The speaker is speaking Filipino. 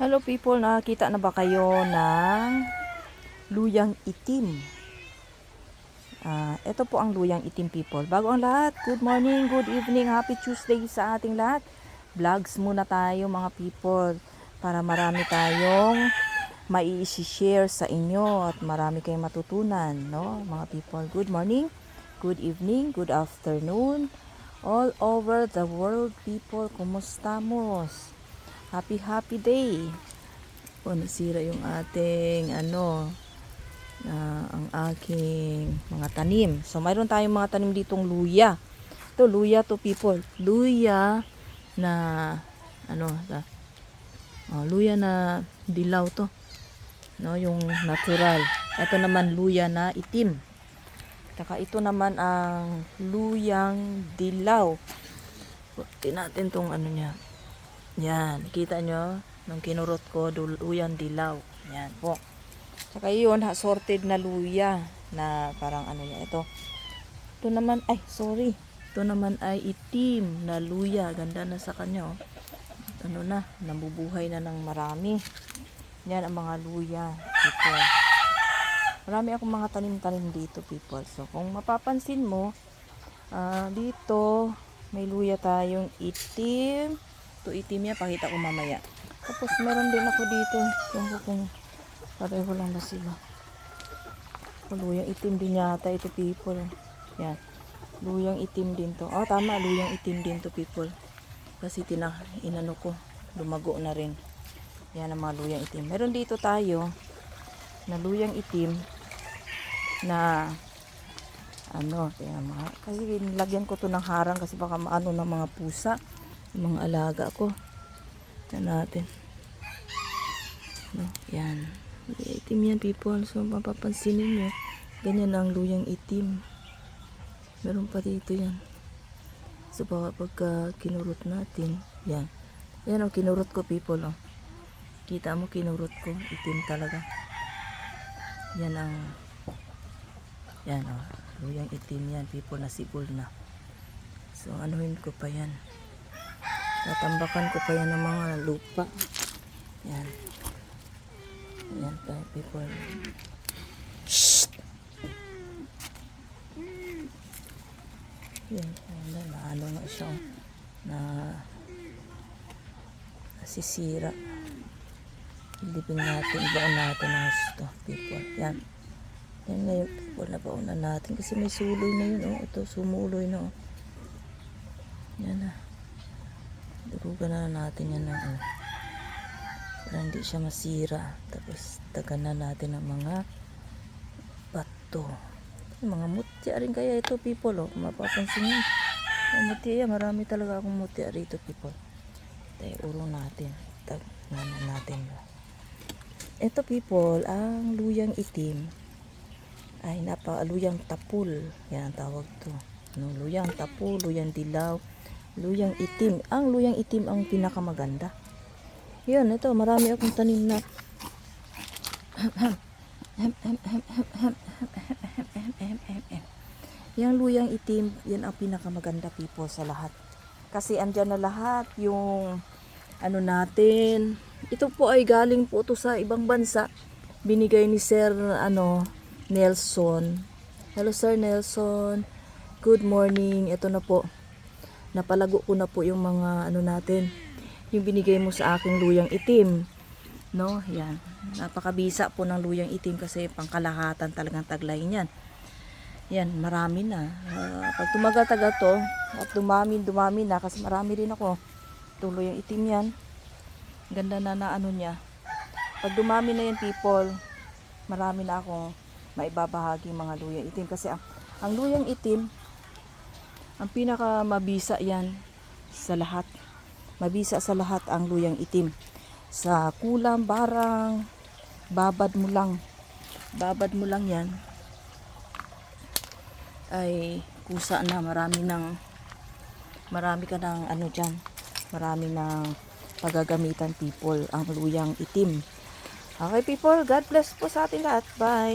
Hello people, nakakita na ba kayo ng luyang itim? Ah, ito po ang luyang itim people. Bago ang lahat, good morning, good evening, happy Tuesday sa ating lahat. Vlogs muna tayo mga people para marami tayong mai-share sa inyo at marami kayong matutunan, no? Mga people, good morning, good evening, good afternoon. All over the world people, kumusta mo? Happy happy day. O nasira yung ating ano na ang aking mga tanim. So mayroon tayong mga tanim ditong luya. Ito luya to people. Luya na ano na, oh, luya na dilaw to. No, yung natural. Ito naman luya na itim. Saka ito naman ang luyang dilaw. Tingnan natin tong ano niya. Yan, kita nyo, nung kinurot ko, luyang dilaw. Yan po. Saka yun, ha, sorted na luya na parang ano niya. Ito, ito naman, ay, sorry. Ito naman ay itim na luya. Ganda na sa kanya, oh. Ano na, nabubuhay na ng marami. Yan ang mga luya. Ito. Marami akong mga tanim-tanim dito, people. So, kung mapapansin mo, ah, dito, may luya tayong itim. Ito itim yan, pakita ko mamaya. Tapos meron din ako dito. Yung kung pareho lang ba sila. Luyang itim din yata ito people. Yan. Luyang itim din to. Oh, tama. Luyang itim din to people. Kasi tina, inano ko. Lumago na rin. Yan ang mga luyang itim. Meron dito tayo na luyang itim na ano, kaya mga, kasi nilagyan ko to ng harang kasi baka maano ng mga pusa, mga alaga ko. Yan natin. No, yan. Itim yan people. So mapapansin niyo ganyan ang luyang itim. Meron pa dito yan. So baka pagka kinurot natin, yan. Yan ang kinurot ko people. Oh. Kita mo kinurot ko, itim talaga. Yan ang yan oh, luyang itim yan, people na sibol na. So anuhin ko pa yan. Tatambakan ko pa yan ng mga lupa. Yan. Yan tayo people. Shh! Yan, na ano nga siya. oh, Na nasisira. Ilipin natin, baon natin ang gusto, people. Yan. Yan na yung people na baonan natin. Kasi may suloy na yun, oh. Ito, sumuloy na, oh. Yan na. Durugan na natin yan ng ano. Para hindi siya masira. Tapos, tagan na natin ang mga bato. Mga mutya rin kaya ito, people, oh. Mapapansin nyo. Yung mutya, marami talaga akong mutya rito, people. Tayo, urong natin. Tag na natin. Ito, people, ang luyang itim ay napa luyang tapul. Yan ang tawag to. No, luyang tapul, luyang dilaw, luyang itim. Ang luyang itim ang pinakamaganda. Yan, ito, marami akong tanim na Yang luyang itim, yan ang pinakamaganda people sa lahat. Kasi andyan na lahat yung ano natin. Ito po ay galing po to sa ibang bansa. Binigay ni Sir ano Nelson. Hello Sir Nelson. Good morning. Ito na po. Napalago ko na po yung mga ano natin. Yung binigay mo sa aking luyang itim. No, yan. Napakabisa po ng luyang itim kasi pangkalahatan talagang taglay niyan. Yan, marami na. Ah, pag tumagal-tagal to, at dumami, dumami na, kasi marami rin ako. Tuloy yung itim yan. Ganda na na ano niya. Pag dumami na yan, people, marami na akong maibabahagi mga luyang itim. Kasi ang, ang luyang itim, ang pinaka mabisa yan sa lahat. Mabisa sa lahat ang luyang itim. Sa kulam, barang, babad mo lang. Babad mo lang yan ay kusa na marami ng marami ka ng ano dyan marami ng pagagamitan people ang luyang itim okay people God bless po sa ating lahat bye